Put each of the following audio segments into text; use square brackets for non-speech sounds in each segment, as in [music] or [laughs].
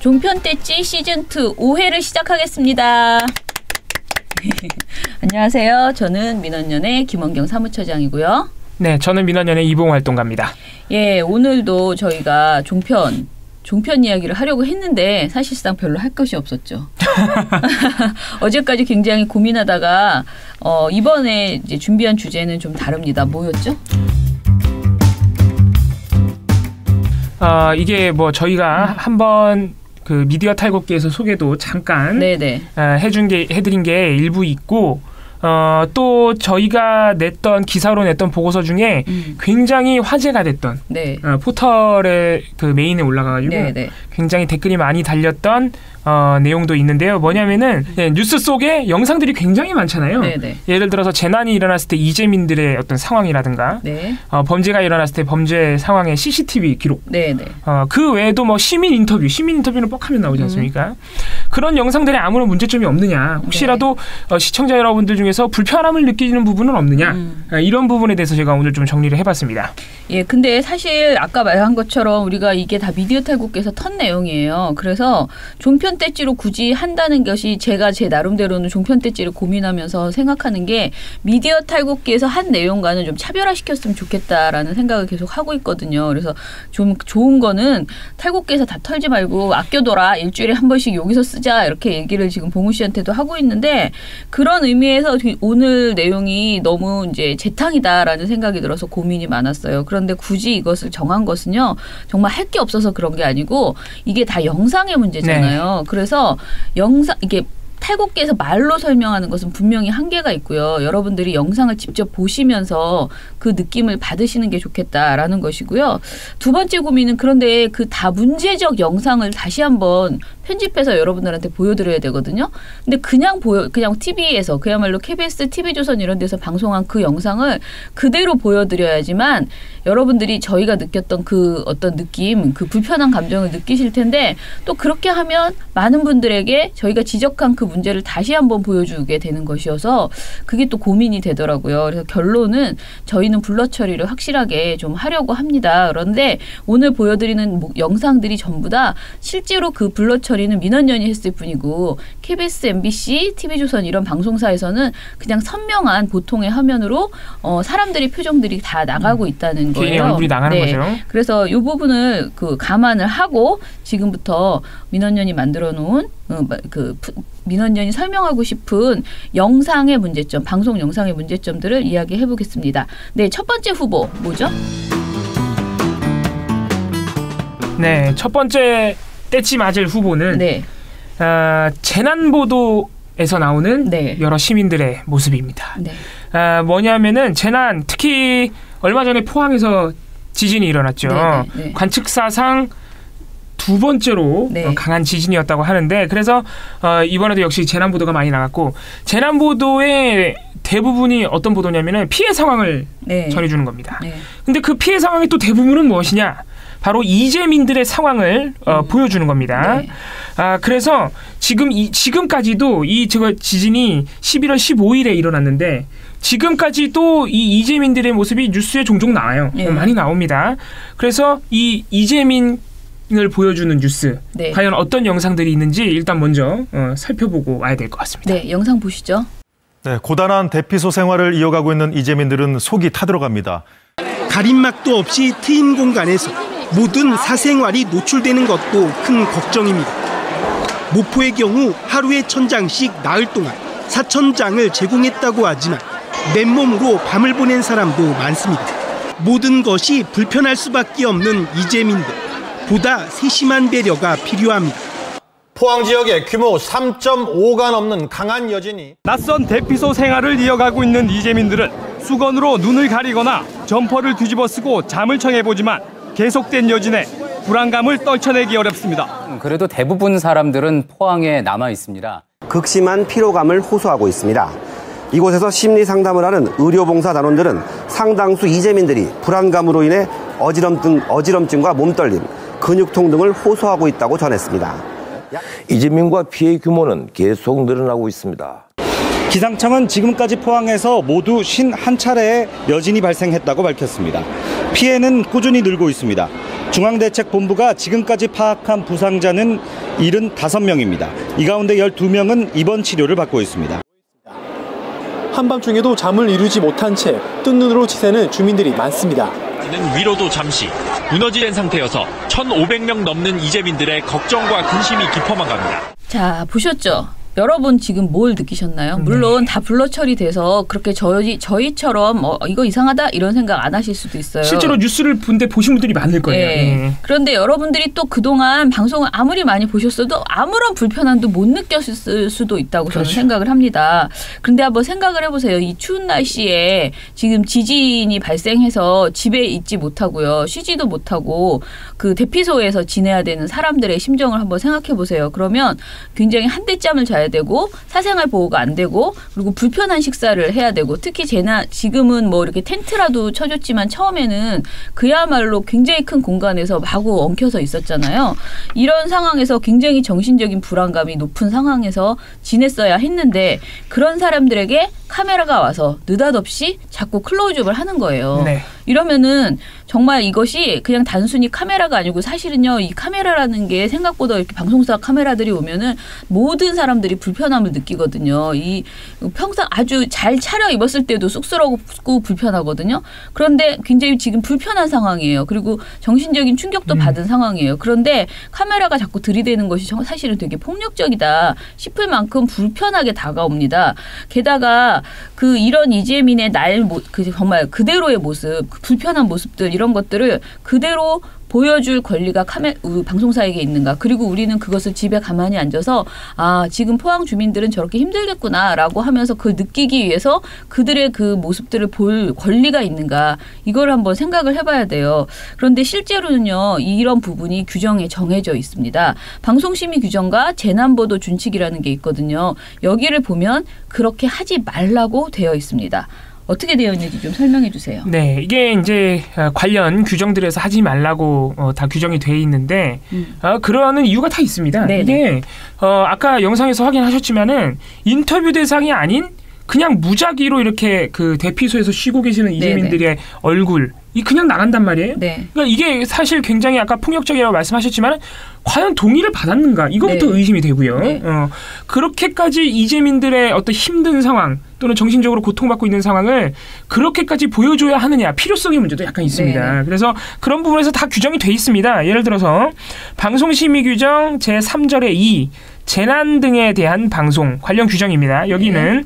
종편대지 시즌2 5회를 시작하겠습니다. [laughs] 안녕하세요. 저는 민원연의 김원경 사무처장이고요. 네, 저는 민원연의 이봉 활동가입니다. 예, 오늘도 저희가 종편 종편 이야기를 하려고 했는데 사실상 별로 할 것이 없었죠. [laughs] [laughs] 어제까지 굉장히 고민하다가 어, 이번에 준비한 주제는 좀 다릅니다. 뭐였죠? 어, 이게 뭐 저희가 한번 그 미디어 탈곡기에서 소개도 잠깐 네네. 어, 해준 게 해드린 게 일부 있고 어, 또 저희가 냈던 기사로 냈던 보고서 중에 음. 굉장히 화제가 됐던 네. 어, 포털의 그 메인에 올라가가지고 네네. 굉장히 댓글이 많이 달렸던 어, 내용도 있는데요. 뭐냐면은 예, 뉴스 속에 영상들이 굉장히 많잖아요. 네네. 예를 들어서 재난이 일어났을 때 이재민들의 어떤 상황이라든가 네. 어, 범죄가 일어났을 때 범죄 상황의 CCTV 기록 네네. 어, 그 외에도 뭐 시민 인터뷰, 시민 인터뷰는 뻑하면 나오지 않습니까? 그런 영상들에 아무런 문제점이 없느냐? 혹시라도 어, 시청자 여러분들 중에서 불편함을 느끼는 부분은 없느냐? 음. 어, 이런 부분에 대해서 제가 오늘 좀 정리를 해봤습니다. 예, 근데 사실 아까 말한 것처럼 우리가 이게 다 미디어 탈국에서 턴 내용이에요. 그래서 종편 떼찌로 굳이 한다는 것이 제가 제 나름대로는 종편 떼찌를 고민하면서 생각하는 게 미디어 탈국기에서 한 내용과는 좀 차별화시켰으면 좋겠다라는 생각을 계속 하고 있거든요. 그래서 좀 좋은 거는 탈국기에서 다 털지 말고 아껴둬라. 일주일에 한 번씩 여기서 쓰자. 이렇게 얘기를 지금 봉우 씨한테도 하고 있는데 그런 의미에서 오늘 내용이 너무 이제 재탕이다라는 생각이 들어서 고민이 많았어요. 그런데 굳이 이것을 정한 것은요. 정말 할 게 없어서 그런 게 아니고 이게 다 영상의 문제잖아요. 그래서 영상 이게 탈곡기에서 말로 설명하는 것은 분명히 한계가 있고요. 여러분들이 영상을 직접 보시면서 그 느낌을 받으시는 게 좋겠다라는 것이고요. 두 번째 고민은 그런데 그 다 문제적 영상을 다시 한번 편집해서 여러분들한테 보여드려야 되거든요. 근데 그냥 보여 그냥 TV에서 그야말로 KBS, TV조선 이런 데서 방송한 그 영상을 그대로 보여드려야지만 여러분들이 저희가 느꼈던 그 어떤 느낌, 그 불편한 감정을 느끼실 텐데 또 그렇게 하면 많은 분들에게 저희가 지적한 그 문제를 다시 한번 보여주게 되는 것이어서 그게 또 고민이 되더라고요. 그래서 결론은 저희는 블러 처리를 확실하게 좀 하려고 합니다. 그런데 오늘 보여드리는 뭐 영상들이 전부 다 실제로 그 블러 처리 는 민원연이 했을 뿐이고 KBS, MBC, TV조선 이런 방송사에서는 그냥 선명한 보통의 화면으로 어, 사람들이 표정들이 다 나가고 있다는 개인의 거예요. 얼굴이 나가는 거죠. 그래서 이 부분을 그 감안을 하고 지금부터 민원연이 만들어 놓은 어, 마- 그 푸- 민원연이 설명하고 싶은 영상의 문제점, 방송 영상의 문제점들을 이야기해 보겠습니다. 네, 첫 번째 후보 뭐죠? 네, 첫 번째 떼치 맞을 후보는 네, 아, 재난 보도 에서 나오는 네. 여러 시민들의 모습입니다. 네, 아, 뭐냐면은 재난 특히 얼마 전에 포항에서 지진이 일어났죠. 네, 네, 네. 관측사상 두 번째로 네. 어, 강한 지진이었다고 하는데 그래서 어, 이번에도 역시 재난 보도가 많이 나갔고 재난 보도의 대부분이 어떤 보도냐면은 피해 상황을 네. 전해주는 겁니다. 네. 근데 그 피해 상황의 또 대부분은 무엇이냐? 바로 이재민들의 상황을 어, 보여주는 겁니다. 음. 네. 아 그래서 지금 이 지금까지도 이 저거 지진이 11월 15일에 일어났는데 지금까지도 이 이재민들의 모습이 뉴스에 종종 나와요. 네. 어, 많이 나옵니다. 그래서 이 이재민 을 보여주는 뉴스 네. 과연 어떤 영상들이 있는지 일단 먼저 어, 살펴보고 와야 될 것 같습니다. 네, 영상 보시죠. 네, 고단한 대피소 생활을 이어가고 있는 이재민들은 속이 타들어갑니다. 가림막도 없이 트인 공간에서 모든 사생활이 노출되는 것도 큰 걱정입니다. 모포의 경우 하루에 천 장씩 나흘 동안 사천 장을 제공했다고 하지만 맨몸으로 밤을 보낸 사람도 많습니다. 모든 것이 불편할 수밖에 없는 이재민들. 보다 세심한 배려가 필요합니다. 포항 지역에 규모 3.5가 넘는 강한 여진이 낯선 대피소 생활을 이어가고 있는 이재민들은 수건으로 눈을 가리거나 점퍼를 뒤집어 쓰고 잠을 청해보지만 계속된 여진에 불안감을 떨쳐내기 어렵습니다. 그래도 대부분 사람들은 포항에 남아 있습니다. 극심한 피로감을 호소하고 있습니다. 이곳에서 심리 상담을 하는 의료봉사 단원들은 상당수 이재민들이 불안감으로 인해 어지럼증, 어지럼증과 몸떨림, 근육통 등을 호소하고 있다고 전했습니다. 이재민과 피해 규모는 계속 늘어나고 있습니다. 기상청은 지금까지 포항에서 모두 51차례의 여진이 발생했다고 밝혔습니다. 피해는 꾸준히 늘고 있습니다. 중앙대책본부가 지금까지 파악한 부상자는 75명입니다. 이 가운데 12명은 입원 치료를 받고 있습니다. 한밤중에도 잠을 이루지 못한 채 뜬 눈으로 지새는 주민들이 많습니다. 는 위로도 잠시 무너지는 상태여서 1,500명 넘는 이재민들의 걱정과 근심이 깊어만 갑니다. 자, 보셨죠? 여러분 지금 뭘 느끼셨나요? 물론 다 불러 처리돼서 그렇게 저희 저희처럼 어, 이거 이상하다 이런 생각 안 하실 수도 있어요. 실제로 뉴스를 본데 보신 분들이 많을 거예요. 네. 예. 그런데 여러분들이 또 그동안 방송을 아무리 많이 보셨어도 아무런 불편함도 못 느꼈을 수도 있다고 저는 그렇죠. 생각을 합니다. 그런데 한번 생각을 해보세요. 이 추운 날씨에 지금 지진이 발생해서 집에 있지 못하고요. 쉬지도 못하고 그 대피소에서 지내야 되는 사람들의 심정을 한번 생각해 보세요. 그러면 굉장히 한 대짬을 자야 되고 사생활 보호가 안 되고 그리고 불편한 식사를 해야 되고 특히 제나 지금은 뭐 이렇게 텐트라도 쳐줬지만 처음에는 그야말로 굉장히 큰 공간에서 마구 엉켜서 있었잖아요. 이런 상황에서 굉장히 정신적인 불안감이 높은 상황에서 지냈어야 했는데 그런 사람들에게 카메라가 와서 느닷없이 자꾸 클로즈업을 하는 거예요. 네. 이러면은 정말 이것이 그냥 단순히 카메라가 아니고 사실은요 이 카메라라는 게 생각보다 이렇게 방송사 카메라들이 오면은 모든 사람들이 불편함을 느끼거든요. 이 평상 아주 잘 차려 입었을 때도 쑥스럽고 불편하거든요. 그런데 굉장히 지금 불편한 상황이에요. 그리고 정신적인 충격도 받은 상황이에요. 그런데 카메라가 자꾸 들이대는 것이 정- 사실은 되게 폭력적이다 싶을 만큼 불편하게 다가옵니다. 게다가 그 이런 이재민의 날, 모- 그 정말 그대로의 모습, 그 불편한 모습들 이런 것들을 그대로 보여줄 권리가 카메 우- 방송사에게 있는가? 그리고 우리는 그것을 집에 가만히 앉아서 아 지금 포항 주민들은 저렇게 힘들겠구나라고 하면서 그걸 느끼기 위해서 그들의 그 모습들을 볼 권리가 있는가? 이걸 한번 생각을 해봐야 돼요. 그런데 실제로는요 이런 부분이 규정에 정해져 있습니다. 방송심의 규정과 재난보도 준칙이라는 게 있거든요. 여기를 보면 그렇게 하지 말라고 되어 있습니다. 어떻게 되어 있는지 좀 설명해 주세요. 네, 이게 이제 어, 관련 규정들에서 하지 말라고 어, 다 규정이 돼 있는데 음. 어, 그러는 이유가 다 있습니다. 네네. 이게 어, 아까 영상에서 확인하셨지만은 인터뷰 대상이 아닌 그냥 무작위로 이렇게 그 대피소에서 쉬고 계시는 이재민들의 얼굴 이 그냥 나간단 말이에요. 네. 그러니까 이게 사실 굉장히 아까 폭력적이라고 말씀하셨지만 과연 동의를 받았는가 이거부터 네. 의심이 되고요. 네. 어, 그렇게까지 이재민들의 어떤 힘든 상황 또는 정신적으로 고통받고 있는 상황을 그렇게까지 보여줘야 하느냐 필요성의 문제도 약간 있습니다. 네. 그래서 그런 부분에서 다 규정이 돼 있습니다. 예를 들어서 방송심의 규정 제 3절의 2 재난 등에 대한 방송 관련 규정입니다. 여기는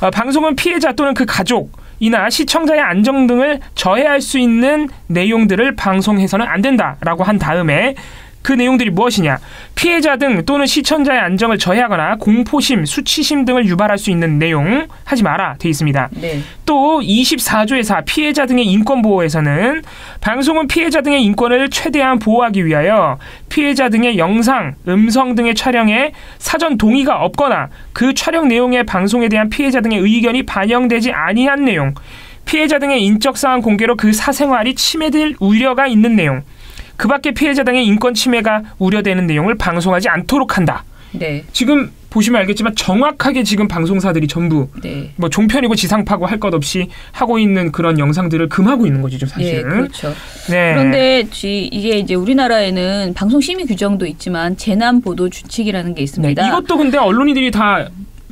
네. 어, 방송은 피해자 또는 그 가족 이나 시청자의 안정 등을 저해할 수 있는 내용들을 방송해서는 안 된다라고 한 다음에 그 내용들이 무엇이냐? 피해자 등 또는 시청자의 안정을 저해하거나 공포심, 수치심 등을 유발할 수 있는 내용 하지 마라 돼 있습니다. 네. 또 24조의 4 피해자 등의 인권 보호에서는 방송은 피해자 등의 인권을 최대한 보호하기 위하여 피해자 등의 영상, 음성 등의 촬영에 사전 동의가 없거나 그 촬영 내용의 방송에 대한 피해자 등의 의견이 반영되지 아니한 내용, 피해자 등의 인적 사항 공개로 그 사생활이 침해될 우려가 있는 내용, 그 밖에 피해자 등의 인권 침해가 우려되는 내용을 방송하지 않도록 한다. 네. 지금 보시면 알겠지만 정확하게 지금 방송사들이 전부 네. 뭐 종편이고 지상파고 할 것 없이 하고 있는 그런 영상들을 금하고 있는 거죠, 예, 사실은. 그렇죠. 네. 그런데 지- 이게 이제 우리나라에는 방송 심의 규정도 있지만 재난 보도 준칙이라는 게 네, 있습니다. 이것도 근데 언론인들이 다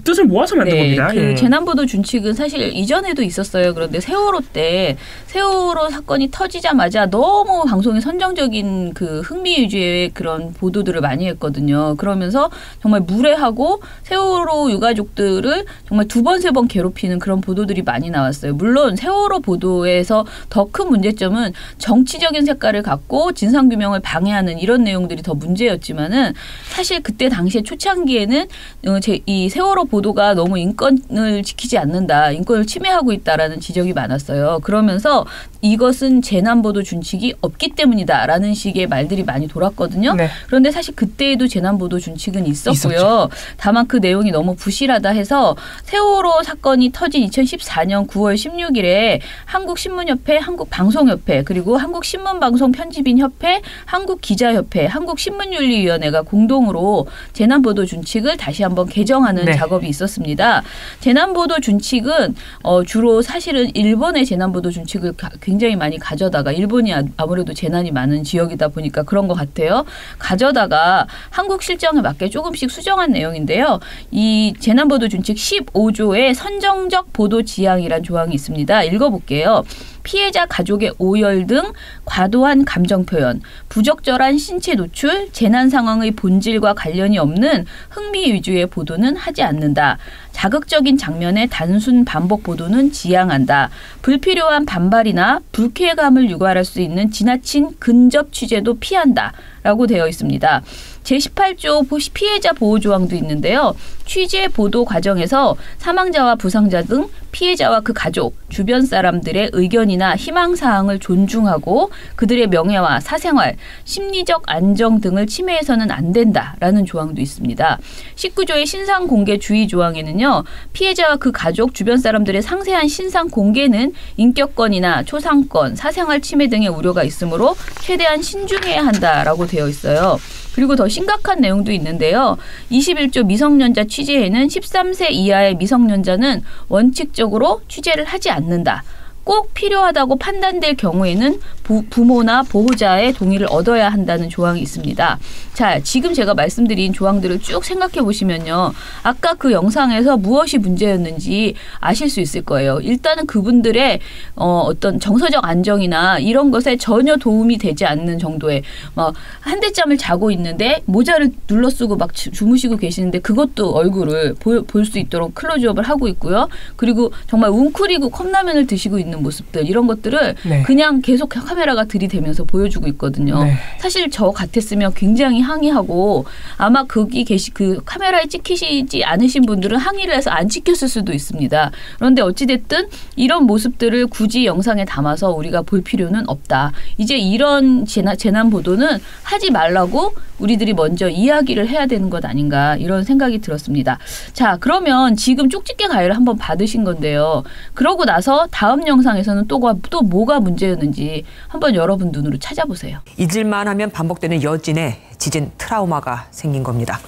뜻을 모아서 만든 네, 겁니다. 그 예. 재난보도 준칙은 사실 이전에도 있었어요. 그런데 세월호 때 세월호 사건이 터지자마자 너무 방송이 선정적인 그 흥미 위주의 그런 보도들을 많이 했거든요. 그러면서 정말 무례하고 세월호 유가족들을 정말 두 번세번 괴롭히는 그런 보도들이 많이 나왔어요. 물론 세월호 보도에서 더 큰 문제점은 정치적인 색깔을 갖고 진상 규명을 방해하는 이런 내용들이 더 문제였지만은 사실 그때 당시에 초창기에는 어, 제, 이 세월호 보도 가 너무 인권을 지키지 않는다, 인권을 침해하고 있다라는 지적이 많았어요. 그러면서 이것은 재난 보도 준칙이 없기 때문이다라는 식의 말들이 많이 돌았거든요. 네. 그런데 사실 그때에도 재난 보도 준칙은 있었고요. 있었죠. 다만 그 내용이 너무 부실하다 해서 세월호 사건이 터진 2014년 9월 16일에 한국신문협회, 한국방송협회, 그리고 한국신문방송편집인협회, 한국기자협회, 한국신문윤리위원회가 공동으로 재난 보도 준칙을 다시 한번 개정하는 네. 작업이 답이 있었습니다. 재난보도 준칙은 어, 주로 사실은 일본의 재난보도 준칙을 가, 굉장히 많이 가져다가 일본이 아, 아무래도 재난이 많은 지역이다 보니까 그런 것 같아요. 가져다가 한국 실정에 맞게 조금씩 수정한 내용인데요. 이 재난보도 준칙 15조에 선정적 보도 지향이란 조항이 있습니다. 읽어볼게요. 피해자 가족의 오열 등 과도한 감정 표현, 부적절한 신체 노출, 재난 상황의 본질과 관련이 없는 흥미 위주의 보도는 하지 않는다. 자극적인 장면의 단순 반복 보도는 지양한다. 불필요한 반발이나 불쾌감을 유발할 수 있는 지나친 근접 취재도 피한다. 라고 되어 있습니다. 제18조 피해자 보호 조항도 있는데요. 취재 보도 과정에서 사망자와 부상자 등 피해자와 그 가족, 주변 사람들의 의견이나 희망 사항을 존중하고 그들의 명예와 사생활, 심리적 안정 등을 침해해서는 안 된다라는 조항도 있습니다. 19조의 신상 공개 주의 조항에는요. 피해자와 그 가족, 주변 사람들의 상세한 신상 공개는 인격권이나 초상권, 사생활 침해 등의 우려가 있으므로 최대한 신중해야 한다라고 되어 있어요. 그리고 더 심각한 내용도 있는데요. 21조 미성년자 취재에는 13세 이하의 미성년자는 원칙적으로 취재를 하지 않는다. 꼭 필요하다고 판단될 경우에는 부, 모나 보호자의 동의를 얻어야 한다는 조항이 있습니다. 자, 지금 제가 말씀드린 조항들을 쭉 생각해 보시면요. 아까 그 영상에서 무엇이 문제였는지 아실 수 있을 거예요. 일단은 그분들의 어, 어떤 정서적 안정이나 이런 것에 전혀 도움이 되지 않는 정도의 막한 대잠을 자고 있는데 모자를 눌러 쓰고 막 주무시고 계시는데 그것도 얼굴을 볼 수 있도록 클로즈업을 하고 있고요. 그리고 정말 웅크리고 컵라면을 드시고 있는 모습들 이런 것들을 네. 그냥 계속 카메라가 들이대면서 보여주고 있거든요. 네. 사실 저 같았으면 굉장히 항의하고 아마 거기 계시 그 카메라에 찍히시지 않으신 분들은 항의를 해서 안 찍혔을 수도 있습니다. 그런데 어찌됐든 이런 모습들을 굳이 영상에 담아서 우리가 볼 필요는 없다. 이제 이런 재난, 재난 보도는 하지 말라고 우리들이 먼저 이야기를 해야 되는 것 아닌가 이런 생각이 들었습니다. 자, 그러면 지금 쪽집게 가해를 한번 받으신 건데요. 그러고 나서 다음 영상에서는 또, 또 뭐가 문제였는지 한번 여러분 눈으로 찾아보세요. 잊을만 하면 반복되는 여진의 지진 트라우마가 생긴 겁니다.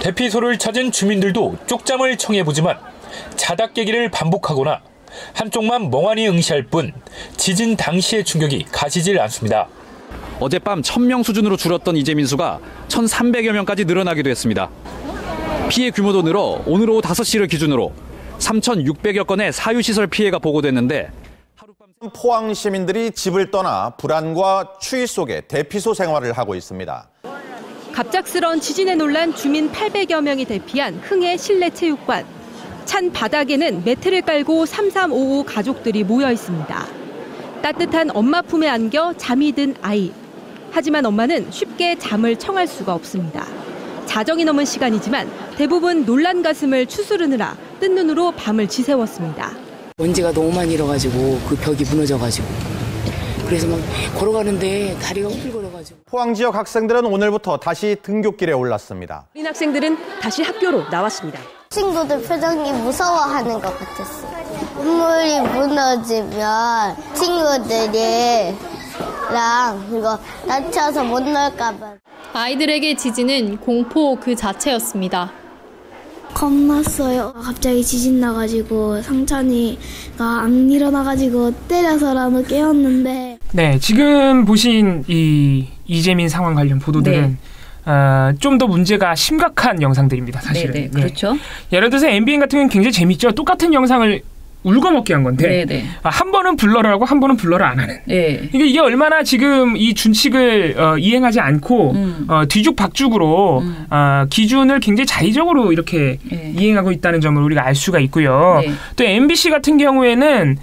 대피소를 찾은 주민들도 쪽잠을 청해보지만 자닥 깨기를 반복하거나 한쪽만 멍하니 응시할 뿐 지진 당시의 충격이 가시질 않습니다. 어젯밤 1000명 수준으로 줄었던 이재민 수가 1300여 명까지 늘어나기도 했습니다. 피해 규모도 늘어 오늘 오후 5시를 기준으로 3,600여 건의 사유시설 피해가 보고됐는데 포항 시민들이 집을 떠나 불안과 추위 속에 대피소 생활을 하고 있습니다. 갑작스런 지진에 놀란 주민 800여 명이 대피한 흥해 실내 체육관. 찬 바닥에는 매트를 깔고 3355 가족들이 모여 있습니다. 따뜻한 엄마 품에 안겨 잠이 든 아이. 하지만 엄마는 쉽게 잠을 청할 수가 없습니다. 자정이 넘은 시간이지만 대부분 놀란 가슴을 추스르느라 뜬 눈으로 밤을 지새웠습니다. 먼지가 너무 많이 일어가지고 그 벽이 무너져가지고 그래서 막 걸어가는데 다리가 후들거려가지고 포항 지역 학생들은 오늘부터 다시 등굣길에 올랐습니다. 어린 학생들은 다시 학교로 나왔습니다. 친구들 표정이 무서워하는 것 같았어요. 건물이 무너지면 친구들이 랑 이거 다쳐서 못 놀까 봐. 아이들에게 지진은 공포 그 자체였습니다. 겁났어요. 갑자기 지진 나가지고 상찬이가 안 일어나가지고 때려서라도 깨웠는데. 네, 지금 보신 이 이재민 상황 관련 보도들은 네. 어, 좀더 문제가 심각한 영상들입니다. 사실은. 네네, 네, 그렇죠. 네. 예를 들어서 MBN 같은 경우는 굉장히 재밌죠. 똑같은 영상을 울거먹게 한 건데 네네. 아, 한 번은 불러라고 한 번은 불러라 안 하는. 네. 이게 이게 얼마나 지금 이 준칙을 어, 이행하지 않고 음. 어, 뒤죽박죽으로 음. 어, 기준을 굉장히 자의적으로 이렇게 네. 이행하고 있다는 점을 우리가 알 수가 있고요. 네. 또 MBC 같은 경우에는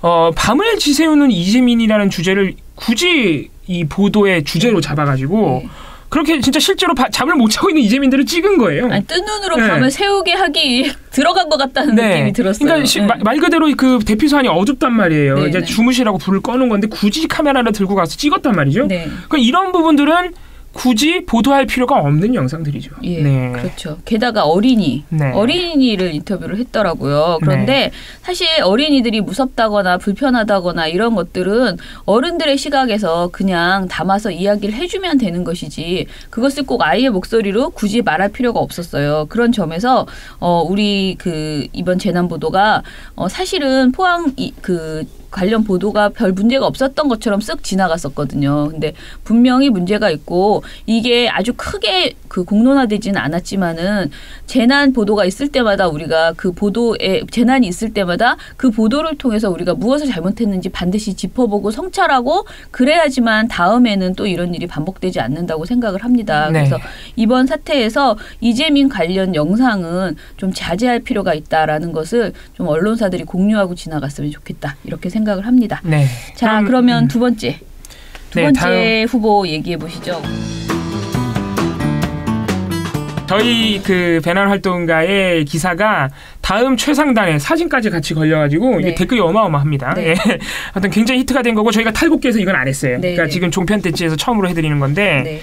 어, 밤을 지새우는 이재민이라는 주제를 굳이 이 보도의 주제로 잡아가지고. 네. 그렇게 진짜 실제로 바, 잠을 못 자고 있는 이재민들을 찍은 거예요. 아니, 뜬 눈으로 네. 밤을 새우게 하기 [laughs] 들어간 것 같다는 네. 느낌이 들었어요. 그러니까 시, 네. 말, 말, 그대로 그 대피소 안이 어둡단 말이에요. 네, 이제 네. 주무시라고 불을 꺼놓은 건데 굳이 카메라를 들고 가서 찍었단 말이죠. 네. 그러니까 이런 부분들은 굳이 보도할 필요가 없는 영상들이죠. 예, 네. 그렇죠. 게다가 어린이, 네. 어린이를 인터뷰를 했더라고요. 그런데 네. 사실 어린이들이 무섭다거나 불편하다거나 이런 것들은 어른들의 시각에서 그냥 담아서 이야기를 해주면 되는 것이지 그것을 꼭 아이의 목소리로 굳이 말할 필요가 없었어요. 그런 점에서 어, 우리 그 이번 재난 보도가 어, 사실은 포항 이, 그 관련 보도가 별 문제가 없었던 것처럼 쓱 지나갔었거든요. 근데 분명히 문제가 있고 이게 아주 크게 그 공론화되지는 않았지만은 재난 보도가 있을 때마다 우리가 그 보도에 재난이 있을 때마다 그 보도를 통해서 우리가 무엇을 잘못했는지 반드시 짚어보고 성찰하고 그래야지만 다음에는 또 이런 일이 반복되지 않는다고 생각을 합니다. 네. 그래서 이번 사태에서 이재민 관련 영상은 좀 자제할 필요가 있다라는 것을 좀 언론사들이 공유하고 지나갔으면 좋겠다 이렇게 생각 을 합니다. 네. 자 그럼, 그러면 음. 두 번째 두 네, 번째 다음. 후보 얘기해 보시죠. 저희 그 배날 활동가의 기사가 다음 최상단에 사진까지 같이 걸려가지고 이게 네. 댓글이 어마어마합니다. 네. 예. [laughs] 하여튼 굉장히 히트가 된 거고 저희가 탈곡해서 이건 안 했어요. 네, 그러니까 네. 지금 종편 대치에서 처음으로 해드리는 건데 네.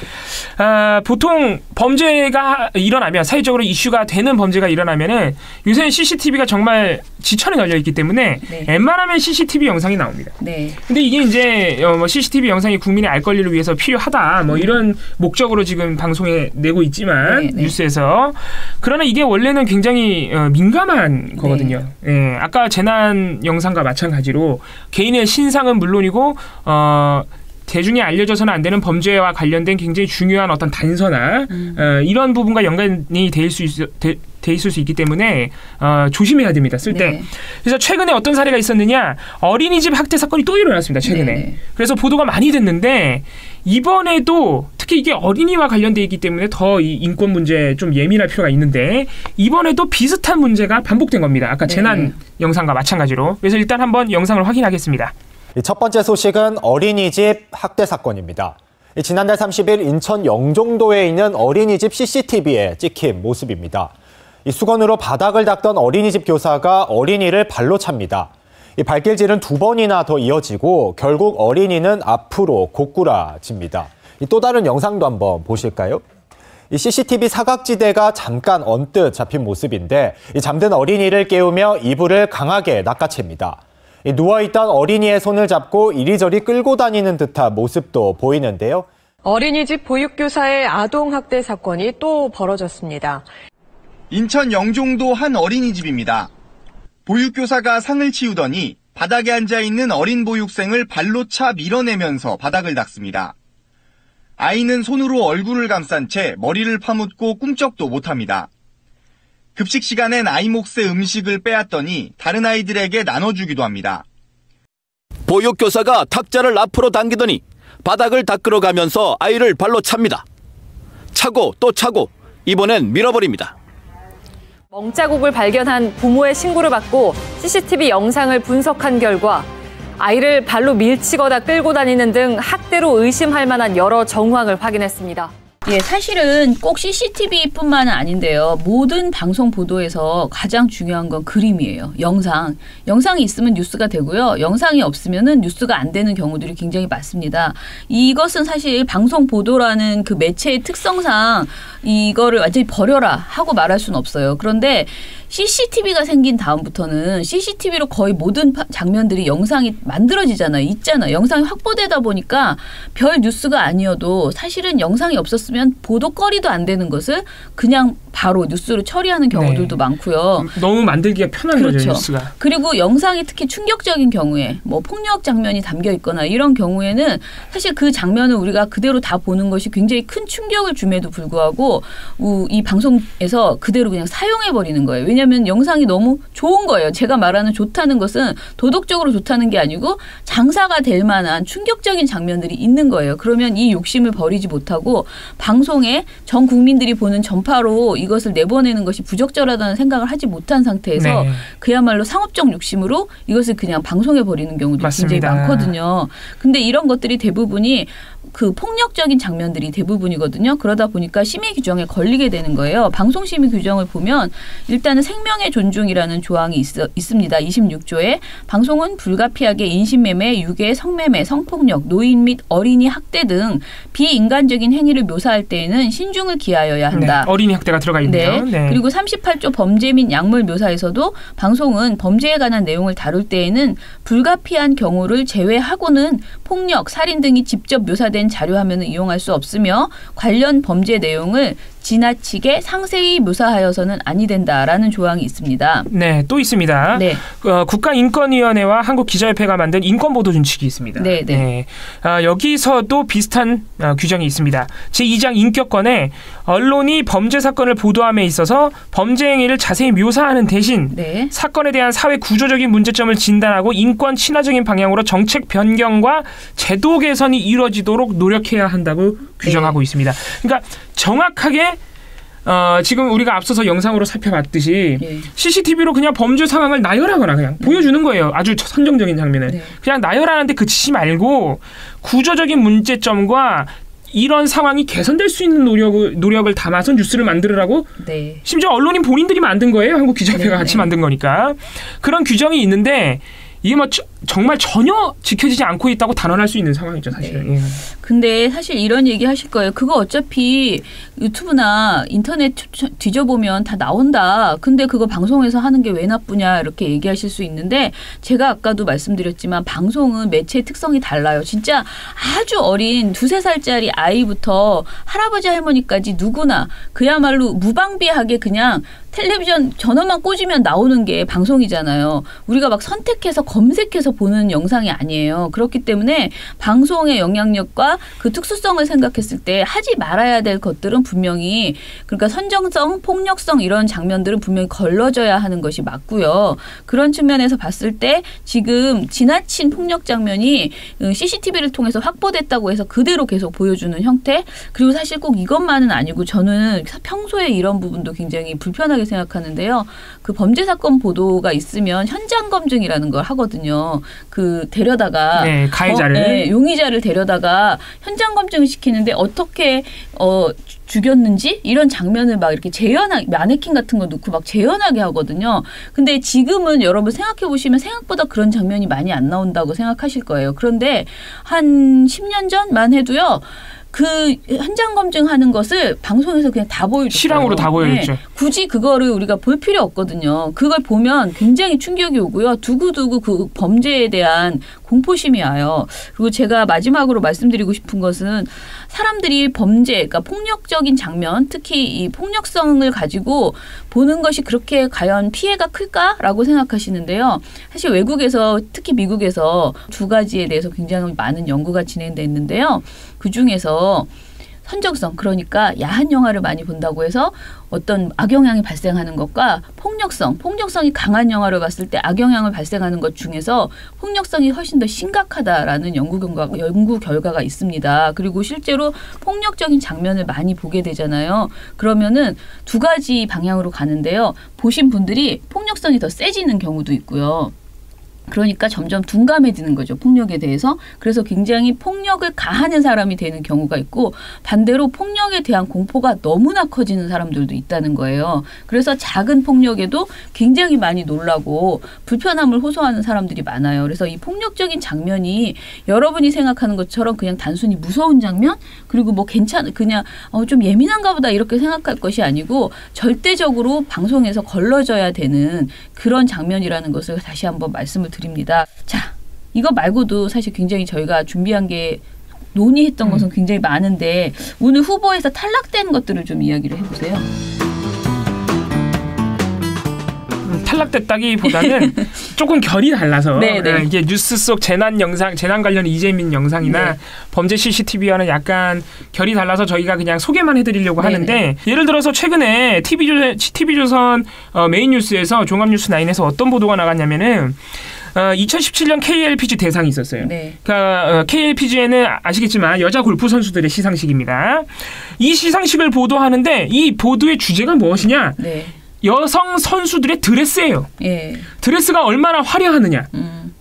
아, 보통 범죄가 일어나면 사회적으로 이슈가 되는 범죄가 일어나면은 요새는 CCTV가 정말 지천에 널려 있기 때문에 네. 웬만하면 CCTV 영상이 나옵니다. 네. 근데 이게 이제 어, 뭐 CCTV 영상이 국민의 알 권리를 위해서 필요하다 뭐 이런 목적으로 지금 방송에 내고 있지만 네, 네. 뉴스에서 그러나 이게 원래는 굉장히 어, 민감한 거거든요. 예, 아까 재난 영상과 마찬가지로 개인의 신상은 물론이고 어. 대중에 알려져서는 안 되는 범죄와 관련된 굉장히 중요한 어떤 단서나 음. 어, 이런 부분과 연관이 될 수 있, 돼, 돼 있을 수 있기 때문에 어, 조심해야 됩니다 쓸 때. 네. 그래서 최근에 어떤 사례가 있었느냐 어린이집 학대 사건이 또 일어났습니다 최근에. 네. 그래서 보도가 많이 됐는데 이번에도 특히 이게 어린이와 관련돼 있기 때문에 더 이 인권 문제에 좀 예민할 필요가 있는데 이번에도 비슷한 문제가 반복된 겁니다. 아까 네. 재난 영상과 마찬가지로. 그래서 일단 한번 영상을 확인하겠습니다. 이첫 번째 소식은 어린이집 학대 사건입니다. 이 지난달 30일 인천 영종도에 있는 어린이집 CCTV에 찍힌 모습입니다. 이 수건으로 바닥을 닦던 어린이집 교사가 어린이를 발로 찹니다. 이 발길질은 두 번이나 더 이어지고 결국 어린이는 앞으로 고꾸라집니다. 이또 다른 영상도 한번 보실까요? 이 CCTV 사각지대가 잠깐 언뜻 잡힌 모습인데 이 잠든 어린이를 깨우며 이불을 강하게 낚아챕니다. 이 누워있던 어린이의 손을 잡고 이리저리 끌고 다니는 듯한 모습도 보이는데요. 어린이집 보육교사의 아동학대 사건이 또 벌어졌습니다. 인천 영종도 한 어린이집입니다. 보육교사가 상을 치우더니 바닥에 앉아 있는 어린 보육생을 발로 차 밀어내면서 바닥을 닦습니다. 아이는 손으로 얼굴을 감싼 채 머리를 파묻고 꿈쩍도 못합니다. 급식 시간엔 아이 몫의 음식을 빼앗더니 다른 아이들에게 나눠주기도 합니다. 보육교사가 탁자를 앞으로 당기더니 바닥을 닦으러 가면서 아이를 발로 찹니다. 차고 또 차고 이번엔 밀어버립니다. 멍자국을 발견한 부모의 신고를 받고 CCTV 영상을 분석한 결과 아이를 발로 밀치거나 끌고 다니는 등 학대로 의심할 만한 여러 정황을 확인했습니다. 예, 사실은 꼭 CCTV뿐만은 아닌데요. 모든 방송 보도에서 가장 중요한 건 그림이에요. 영상. 영상이 있으면 뉴스가 되고요. 영상이 없으면은 뉴스가 안 되는 경우들이 굉장히 많습니다. 이것은 사실 방송 보도라는 그 매체의 특성상 이거를 완전히 버려라 하고 말할 수는 없어요. 그런데 CCTV가 생긴 다음부터는 CCTV로 거의 모든 파- 장면들이 영상이 만들어지잖아요. 있잖아요. 영상이 확보되다 보니까 별 뉴스가 아니어도 사실은 영상이 없었으면 보도거리도 안 되는 것을 그냥 바로 뉴스로 처리하는 경우들도 많고요. 너무 만들기가 편한 거죠 그렇죠. 뉴스가. 그리고 영상이 특히 충격적인 경우에 뭐 폭력 장면이 담겨 있거나 이런 경우에는 사실 그 장면을 우리가 그대로 다 보는 것이 굉장히 큰 충격을 줌에도 불구하고 우- 이 방송에서 그대로 그냥 사용해 버리는 거예요. 왜냐하면 영상이 너무 좋은 거예요. 제가 말하는 좋다는 것은 도덕적으로 좋다는 게 아니고 장사가 될 만한 충격적인 장면들이 있는 거예요. 그러면 이 욕심을 버리지 못하고 방송에 전 국민들이 보는 전파로 이것을 내보내는 것이 부적절하다는 생각을 하지 못한 상태에서 네. 그야말로 상업적 욕심으로 이것을 그냥 방송해 버리는 경우도 맞습니다. 굉장히 많거든요. 근데 이런 것들이 대부분이 그 폭력적인 장면들이 대부분이거든요. 그러다 보니까 심의 규정에 걸리게 되는 거예요. 방송 심의 규정을 보면 일단은 생명의 존중이라는 조항이 있, 있습니다. 26조에 방송은 불가피하게 인신매매, 유괴, 성매매, 성폭력, 노인 및 어린이 학대 등 비인간적인 행위를 묘사할 때에는 신중을 기하여야 한다. 네, 어린이 학대가 들어가 있네요. 네. 네. 그리고 38조 범죄 및 약물 묘사에서도 방송은 범죄에 관한 내용을 다룰 때에는 불가피한 경우를 제외하고는 폭력, 살인 등이 직접 묘사 된 자료 화면을 이용할 수 없으며 관련 범죄 내용을 지나치게 상세히 묘사하여서는 아니 된다라는 조항이 있습니다. 네, 또 있습니다. 네. 어, 국가인권위원회와 한국기자협회가 만든 인권보도 준칙이 있습니다. 네, 네. 아, 여기서도 비슷한 아, 규정이 있습니다. 제2장 인격권에 언론이 범죄 사건을 보도함에 있어서 범죄 행위를 자세히 묘사하는 대신 네. 사건에 대한 사회 구조적인 문제점을 진단하고 인권 친화적인 방향으로 정책 변경과 제도 개선이 이루어지도록 노력해야 한다고 규정하고 있습니다. 그러니까 정확하게 어, 지금 우리가 앞서서 영상으로 살펴봤듯이 예. CCTV로 그냥 범죄 상황을 나열하거나 그냥 보여주는 거예요. 아주 선정적인 장면을. 네. 그냥 나열하는데 그치지 말고 구조적인 문제점과 이런 상황이 개선될 수 있는 노력을 노력을 담아서 뉴스를 만들으라고 네. 심지어 언론인 본인들이 만든 거예요. 한국 기자협회가 같이 만든 거니까 그런 규정이 있는데 이게 뭐 저- 정말 전혀 지켜지지 않고 있다고 단언할 수 있는 상황이죠, 사실은. 예. 근데 사실 이런 얘기 하실 거예요. 그거 어차피 유튜브나 인터넷 뒤져보면 다 나온다. 근데 그거 방송에서 하는 게 왜 나쁘냐 이렇게 얘기하실 수 있는데 제가 아까도 말씀드렸지만 방송은 매체의 특성이 달라요. 진짜 아주 어린 두세 살짜리 아이부터 할아버지 할머니까지 누구나 그야말로 무방비하게 그냥 텔레비전 전원만 꽂으면 나오는 게 방송이잖아요. 우리가 막 선택해서 검색해서 보는 영상이 아니에요. 그렇기 때문에 방송의 영향력과 그 특수성을 생각했을 때 하지 말아야 될 것들은 분명히 그러니까 선정성, 폭력성 이런 장면들은 분명히 걸러져야 하는 것이 맞고요. 그런 측면에서 봤을 때 지금 지나친 폭력 장면이 CCTV를 통해서 확보됐다고 해서 그대로 계속 보여주는 형태 그리고 사실 꼭 이것만은 아니고 저는 평소에 이런 부분도 굉장히 불편하게 생각하는데요. 그 범죄 사건 보도가 있으면 현장 검증이라는 걸 하거든요. 그 데려다가 네, 가해자를. 어, 네, 용의자를 데려다가 현장 검증을 시키는데 어떻게 어 주- 죽였는지 이런 장면을 막 이렇게 재현하게 마네킹 같은 거 놓고 막 재현하게 하거든요. 근데 지금은 여러분 생각해 보시면 생각보다 그런 장면이 많이 안 나온다고 생각하실 거예요. 그런데 한 10년 전만 해도요. 그 현장 검증하는 것을 방송에서 그냥 다 보여줬어요. 실황으로 다 보여줬죠. 네. 굳이 그거를 우리가 볼 필요 없거든요. 그걸 보면 굉장히 충격이 오고요. 두고두고 그 범죄에 대한 공포심이 와요. 그리고 제가 마지막으로 말씀드리고 싶은 것은 사람들이 범죄, 그러니까 폭력적인 장면, 특히 이 폭력성을 가지고 보는 것이 그렇게 과연 피해가 클까라고 생각하시는데요. 사실 외국에서 특히 미국에서 두 가지에 대해서 굉장히 많은 연구가 진행됐는데요. 그 중에서 선정성 그러니까 야한 영화를 많이 본다고 해서 어떤 악영향이 발생하는 것과 폭력성 폭력성이 강한 영화를 봤을 때 악영향을 발생하는 것 중에서 폭력성이 훨씬 더 심각하다라는 연구 결과 연구 결과가 있습니다. 그리고 실제로 폭력적인 장면을 많이 보게 되잖아요. 그러면은 두 가지 방향으로 가는데요. 보신 분들이 폭력성이 더 세지는 경우도 있고요. 그러니까 점점 둔감해지는 거죠. 폭력에 대해서. 그래서 굉장히 폭력을 가하는 사람이 되는 경우가 있고 반대로 폭력에 대한 공포가 너무나 커지는 사람들도 있다는 거예요. 그래서 작은 폭력에도 굉장히 많이 놀라고 불편함을 호소하는 사람들이 많아요. 그래서 이 폭력적인 장면이 여러분이 생각하는 것처럼 그냥 단순히 무서운 장면 그리고 뭐 괜찮 그냥 어, 좀 예민한가 보다 이렇게 생각할 것이 아니고 절대적으로 방송에서 걸러져야 되는 그런 장면이라는 것을 다시 한번 말씀을 드립니다. 자, 이거 말고도 사실 굉장히 저희가 준비한 게 논의했던 것은 굉장히 많은데 오늘 후보에서 탈락된 것들을 좀 이야기를 해보세요. 탈락됐다기보다는 [laughs] 조금 결이 달라서 네, 네. 예, 이게 뉴스 속 재난 영상, 재난 관련 이재민 영상이나 네. 범죄 CCTV와는 약간 결이 달라서 저희가 그냥 소개만 해드리려고 네, 하는데 예를 들어서 최근에 TV 조 TV조선 어, 메인 뉴스에서 종합뉴스 9에서 어떤 보도가 나갔냐면은 어, 2017년 KLPG 대상이 있었어요. 네. 그러니까 어, KLPG에는 아시겠지만 여자 골프 선수들의 시상식입니다. 이 시상식을 보도하는데 이 보도의 주제가 무엇이냐? 네. 여성 선수들의 드레스예요. 예. 드레스가 얼마나 화려하느냐. 음.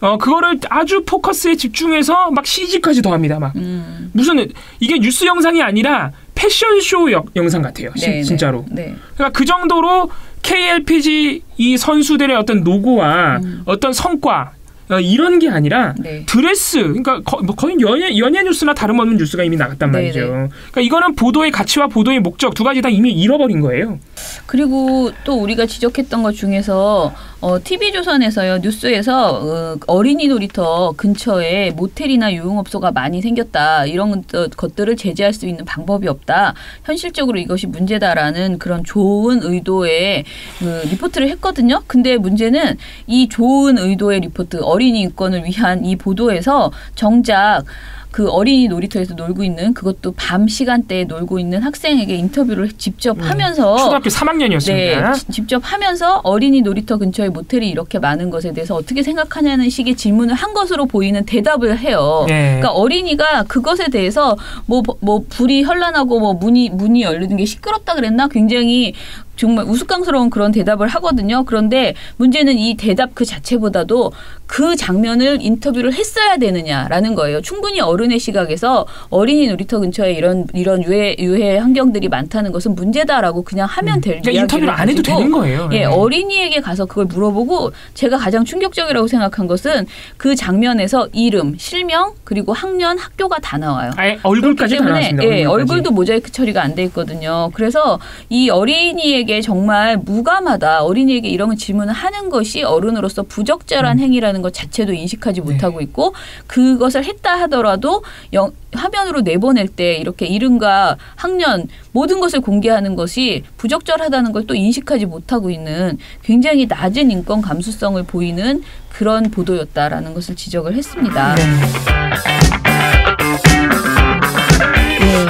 어 그거를 아주 포커스에 집중해서 막 CG까지 더합니다. 막 음. 무슨 이게 뉴스 영상이 아니라 패션쇼 여- 영상 같아요. 시-. 진짜로. 네. 그러니까 그 정도로 KLPG 이 선수들의 어떤 노고와 어떤 성과 어, 이런 게 아니라 음. 네. 드레스 그러니까 거, 뭐 거의 연예 연예 뉴스나 다름없는 뉴스가 이미 나갔단 네, 말이죠. 네. 그러니까 이거는 보도의 가치와 보도의 목적 두 가지 다 이미 잃어버린 거예요. 그리고 또 우리가 지적했던 것 중에서 어, TV조선에서요 뉴스에서 어, 린이 놀이터 근처에 모텔이나 유흥업소가 많이 생겼다 이런 것- 것들을 제재할 수 있는 방법이 없다 현실적으로 이것이 문제다라는 그런 좋은 의도의 그 리포트를 했거든요. 근데 문제는 이 좋은 의도의 리포트 어린이 인권을 위한 이 보도에서 정작 그 어린이 놀이터에서 놀고 있는 그것도 밤 시간대에 놀고 있는 학생에게 인터뷰를 직접 하면서 음. 초등학교 3학년이었습니다. 네, 지- 직접 하면서 어린이 놀이터 근처에 모텔이 이렇게 많은 것에 대해서 어떻게 생각하냐는 식의 질문을 한 것으로 보이는 대답을 해요. 네. 그러니까 어린이가 그것에 대해서 뭐뭐 불이 현란하고 뭐 문이 문이 열리는 게 시끄럽다 그랬나 굉장히 정말 우스꽝스러운 그런 대답을 하거든요. 그런데 문제는 이 대답 그 자체보다도 그 장면을 인터뷰를 했어야 되느냐라는 거예요. 충분히 어른의 시각에서 어린이 놀이터 근처에 이런 이런 유해 유해 환경들이 많다는 것은 문제다라고 그냥 하면 될 그러니까 이야기를 인터뷰를 안 해도 되는 거예요. 예, 네. 어린이에게 가서 그걸 물어보고 제가 가장 충격적이라고 생각한 것은 그 장면에서 이름, 실명 그리고 학년, 학교가 다 나와요. 아예 얼굴까지 다 때문에 나왔습니다. 예. 얼굴도 모자이크 처리가 안 돼 있거든요. 그래서 이 어린이에게 정말 무감하다. 어린이에게 이런 질문을 하는 것이 어른으로서 부적절한 음. 행위라는 것 자체도 네. 인식하지 못하고 있고 그것을 했다 하더라도 영- 화면으로 내보낼 때 이렇게 이름과 학년 모든 것을 공개하는 것이 부적절하다는 걸 또 인식하지 못하고 있는 굉장히 낮은 인권 감수성을 보이는 그런 보도였다라는 것을 지적을 했습니다. 네.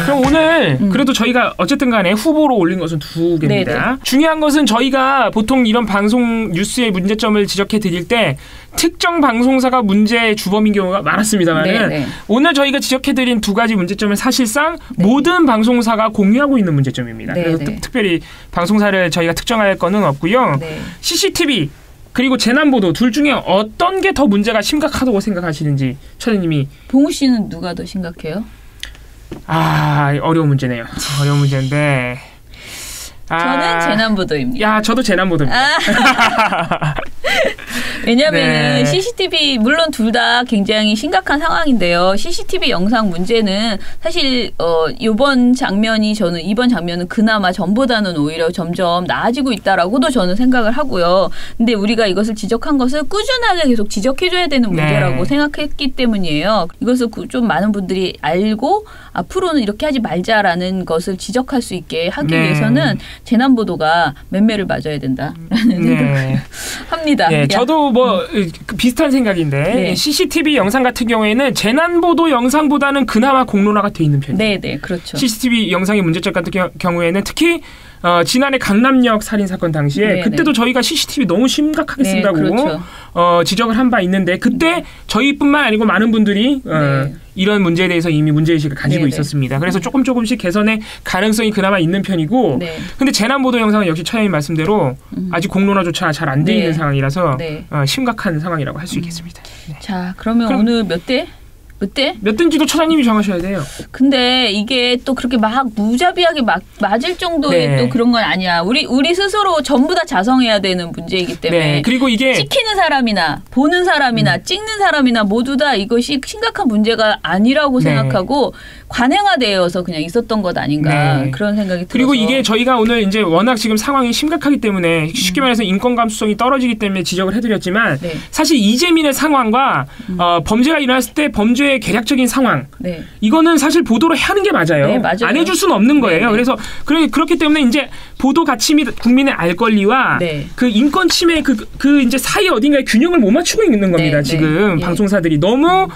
그럼 오늘 음. 그래도 저희가 어쨌든 간에 후보로 올린 것은 두 개입니다. 네네. 중요한 것은 저희가 보통 이런 방송 뉴스의 문제점을 지적해 드릴 때 특정 방송사가 문제의 주범인 경우가 많았습니다만 네네. 오늘 저희가 지적해 드린 두 가지 문제점은 사실상 모든 방송사가 공유하고 있는 문제점입니다. 그래서 네네. 특, 특별히 방송사를 저희가 특정할 거는 없고요. 네. CCTV 그리고 재난보도 둘 중에 어떤 게 더 문제가 심각하다고 생각하시는지 차장님이 봉우 씨는 누가 더 심각해요? 아 어려운 문제네요. 어려운 문제인데. 아, 저는 재난보도입니다. 야 저도 재난보도입니다. 아. [laughs] 왜냐면은 네. CCTV 물론 둘 다 굉장히 심각한 상황인데요. CCTV 영상 문제는 사실 어 요번 장면이 저는 이번 장면은 그나마 전보다는 오히려 점점 나아지고 있다라고도 저는 생각을 하고요. 근데 우리가 이것을 지적한 것을 꾸준하게 계속 지적해 줘야 되는 네. 문제라고 생각했기 때문이에요. 이것을 그- 좀 많은 분들이 알고 앞으로는 이렇게 하지 말자라는 것을 지적할 수 있게 하기 네. 위해서는 재난 보도가 맴매를 맞아야 된다라는 생각을 [laughs] 네. 합니다. 예, 야. 저도 뭐그 비슷한 생각인데 네. CCTV 영상 같은 경우에는 재난보도 영상보다는 그나마 공론화가 돼 있는 편이에요. 네, 네, 그렇죠. CCTV 영상의 문제점 같은 겨- 경우에는 특히 어, 지난해 강남역 살인 사건 당시에 네, 그때도 네. 저희가 CCTV 너무 심각하게 네, 쓴다고 그렇죠. 어, 지적을 한 바 있는데 그때 저희뿐만 아니고 많은 분들이 어, 네. 이런 문제에 대해서 이미 문제 의식을 가지고 네, 네. 있었습니다. 그래서 조금 조금씩 개선의 가능성이 그나마 있는 편이고 네. 근데 재난 보도 영상은 역시 차장님 말씀대로 아직 공론화조차 잘 안돼 네. 있는 상황이라서 네. 어, 심각한 상황이라고 할 수 있겠습니다. 자, 그러면 오늘 몇 대? 몇 대? 몇 대인지도 차장님이 정하셔야 돼요. 근데 이게 또 그렇게 막 무자비하게 막 맞을 정도의 네. 또 그런 건 아니야. 우리 우리 스스로 전부 다 자성해야 되는 문제이기 때문에. 네. 그리고 이게 찍히는 사람이나 보는 사람이나 음. 찍는 사람이나 모두 다 이것이 심각한 문제가 아니라고 네. 생각하고 관행화되어서 그냥 있었던 것 아닌가 네. 그런 생각이 들어서. 그리고 이게 저희가 오늘 이제 워낙 지금 상황이 심각하기 때문에 음. 쉽게 말해서 인권 감수성이 떨어지기 때문에 지적을 해드렸지만 네. 사실 이재민의 상황과 어, 범죄가 일어났을 때 범죄의 개략적인 상황 네. 이거는 사실 보도를 하는 게 맞아요. 네, 맞아요. 안 해줄 수는 없는 거예요. 네, 네. 그래서 그러, 그렇기 때문에 이제 보도 가치 및 국민의 알 권리와 네. 그 인권 침해 그, 그 이제 사이 어딘가에 균형을 못 맞추고 있는 겁니다. 네, 지금 네. 방송사들이 너무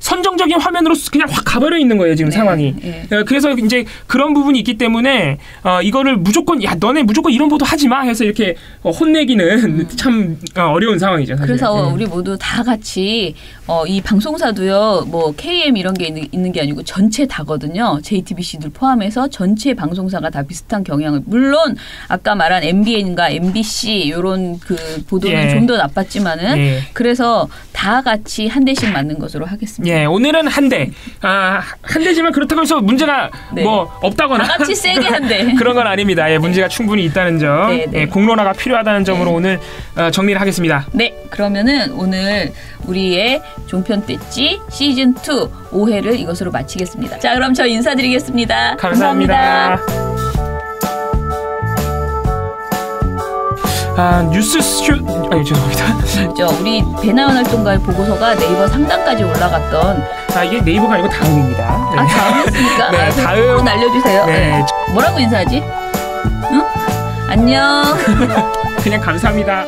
선정적인 화면으로 그냥 확 가버려 있는 거예요 지금 상황이. 네. 어, 그래서 이제 그런 부분이 있기 때문에 어, 이거를 무조건 야 너네 무조건 이런 보도 하지 마 해서 이렇게 어, 혼내기는 참 어, 어려운 상황이죠. 사실. 그래서 네. 우리 모두 다 같이 어, 이 방송사도요, 뭐 KM 이런 게 있는, 있는 게 아니고 전체 다거든요. JTBC들 포함해서 전체 방송사가 다 비슷한 경향을 물론 아까 말한 MBN과 MBC 이런 그 보도는 예. 좀더 나빴지만은 예. 그래서 다 같이 한 대씩 맞는 것으로 하겠습니다. 예, 오늘은 한 대. 아, 한 대지만 그렇다고 해서 문제가 네. 뭐 없다거나. 다 같이 세게 한 대. [laughs] 그런 건 아닙니다. 예, 문제가 충분히 있다는 점. 네, 네. 예, 공론화가 필요하다는 점으로 오늘 어, 정리를 하겠습니다. 네, 그러면은 오늘 우리의 종편 떼찌 시즌 2 5회를 이것으로 마치겠습니다. 자, 그럼 저 인사드리겠습니다. 감사합니다. 아, 뉴스 슈 아니 죄송합니다. [laughs] 저 우리 배나은 활동가의 보고서가 네이버 상단까지 올라갔던 아 이게 네이버가 아니고 다음입니다. 아 다음이었습니까? 네, [laughs] 아, 그럼 다음. 꼭 날려주세요. 네. 네. 뭐라고 인사하지? 응? 안녕. [laughs] 그냥 감사합니다.